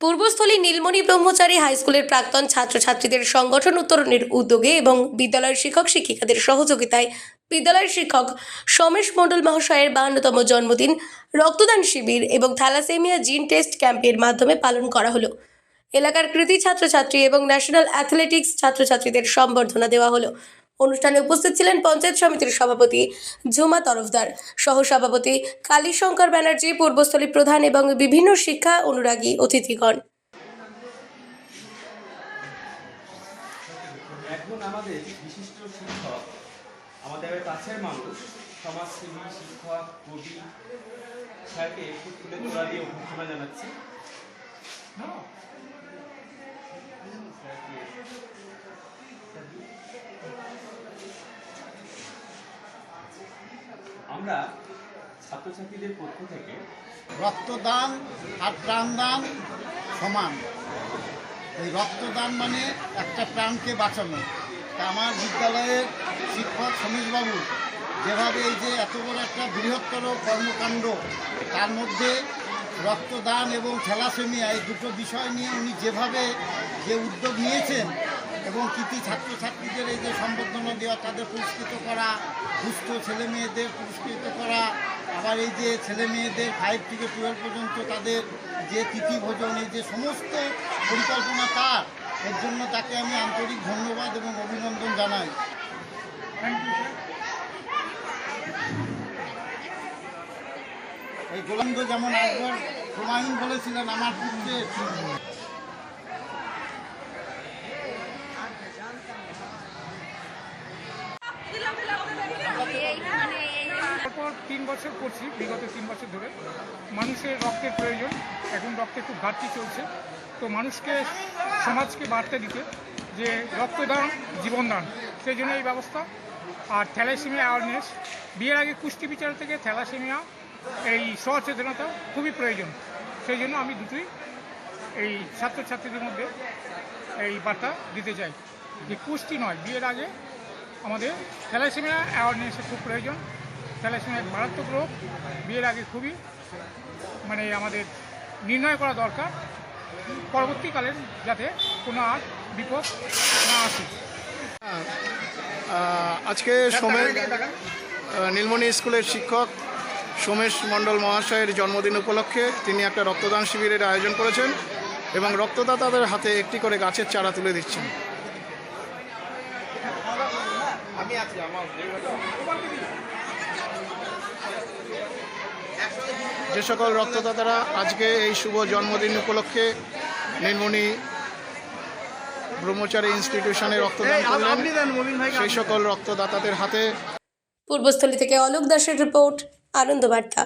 পূর্বস্থলী নীলমণি ব্রহ্মচারী high স্কুলের প্রাক্তন ছাত্রছাত্রীদের সংগঠন উত্তরণের উদ্যোগে এবং বিদ্যালয়ের শিক্ষক শিক্ষিকাদের সহযোগিতায় বিদ্যালয়ের শিক্ষক সমেশ মণ্ডল মহাশয়ের বাহান্নতম জন্মদিন, রক্তদান শিবির এবং থ্যালাসেমিয়া জিন টেস্ট ক্যাম্পের মাধ্যমে পালন করা হলো। এলাকার কৃতি ছাত্রছাত্রী এবং ন্যাশনাল অ্যাথলেটিক্স ছাত্রছাত্রীদের সম্বর্ধনা দেওয়া হলো। অনুষ্ঠানে উপস্থিত ছিলেন পঞ্চায়েত সমিতির সভাপতি ঝুমা তরফদার, সহসভাপতি কালীশঙ্কর ব্যানার্জি, পূর্বস্থলী প্রধান এবং বিভিন্ন শিক্ষা অনুরাগী অতিথিগণ। এখন আমাদের বিশিষ্ট শিক্ষক, আমাদের কাছের মানুষ, সমাজসেবী, শিক্ষক, কবি স্যারকে তোলা দিয়ে অভ্যর্থনা জানাচ্ছি। আমরা ছাত্রছাত্রীদের পক্ষ থেকে রক্তদান আর প্রাণদান সমান। এই রক্তদান মানে একটা প্রাণকে বাঁচানো। তা আমার বিদ্যালয়ের শিক্ষক সমীশবাবু যেভাবে এই যে এত বড় একটা বৃহত্তর কর্মকাণ্ড, তার মধ্যে রক্তদান এবং থ্যালাসেমিয়া এই দুটো বিষয় নিয়ে উনি যেভাবে যে উদ্যোগ নিয়েছেন এবং কৃতি ছাত্রছাত্রীদের এই যে সম্বর্ধনা দেওয়া, তাদের পুরস্কৃত করা, দুস্থ ছেলে মেয়েদের পুরস্কৃত করা, আবার এই যে ছেলে মেয়েদের ফাইভ থেকে টুয়েলভ পর্যন্ত তাদের যে তিথি ভোজন, এই যে সমস্ত পরিকল্পনা তার, এর জন্য তাকে আমি আন্তরিক ধন্যবাদ এবং অভিনন্দন জানাই। এই গোলান্দ যেমন একবার হুমায়ুন বলেছিলেন, আমার পুত্রের তারপর তিন বছর করছি, বিগত তিন বছর ধরে। মানুষের রক্তের প্রয়োজন, এখন রক্তের খুব ঘাটতি চলছে। তো মানুষকে, সমাজকে বার্তা দিতে যে রক্তদান জীবনদান সেই জন্য এই ব্যবস্থা। আর থ্যালাসেমিয়া অ্যাওয়ারনেস বিয়ের আগে কুষ্টি বিচার থেকে থ্যালাসেমিয়া, এই সচেতনতা খুবই প্রয়োজন। সেই জন্য আমি দুটোই এই ছাত্রছাত্রীদের মধ্যে এই বার্তা দিতে চাই। যে কুষ্টি নয়, বিয়ের আগে আমাদের থ্যালাসেমিয়া অ্যাওয়ারনেসের খুব প্রয়োজন। থ্যালাসেমিয়া এক মারাত্মক রোগ বিয়ের আগে খুবই মানে আমাদের নির্ণয় করা দরকার। পরবর্তীকালে যাতে কোনো আর বিপদ না আসে। আজকে সোমেশ নীলমণি স্কুলের শিক্ষক সোমেশ মণ্ডল মহাশয়ের জন্মদিন উপলক্ষে তিনি একটা রক্তদান শিবিরের আয়োজন করেছেন এবং রক্তদাতাদের হাতে একটি করে গাছের চারা তুলে দিচ্ছেন। যে সকল রক্তদাতারা আজকে এই শুভ জন্মদিন উপলক্ষে নীলমণি ব্রহ্মচারী ইনস্টিটিউশনে রক্তদান করলেন। সেই সকল রক্তদাতাদের হাতে পূর্বস্থলী থেকে অলোক দাসের রিপোর্ট আনন্দবার্তা।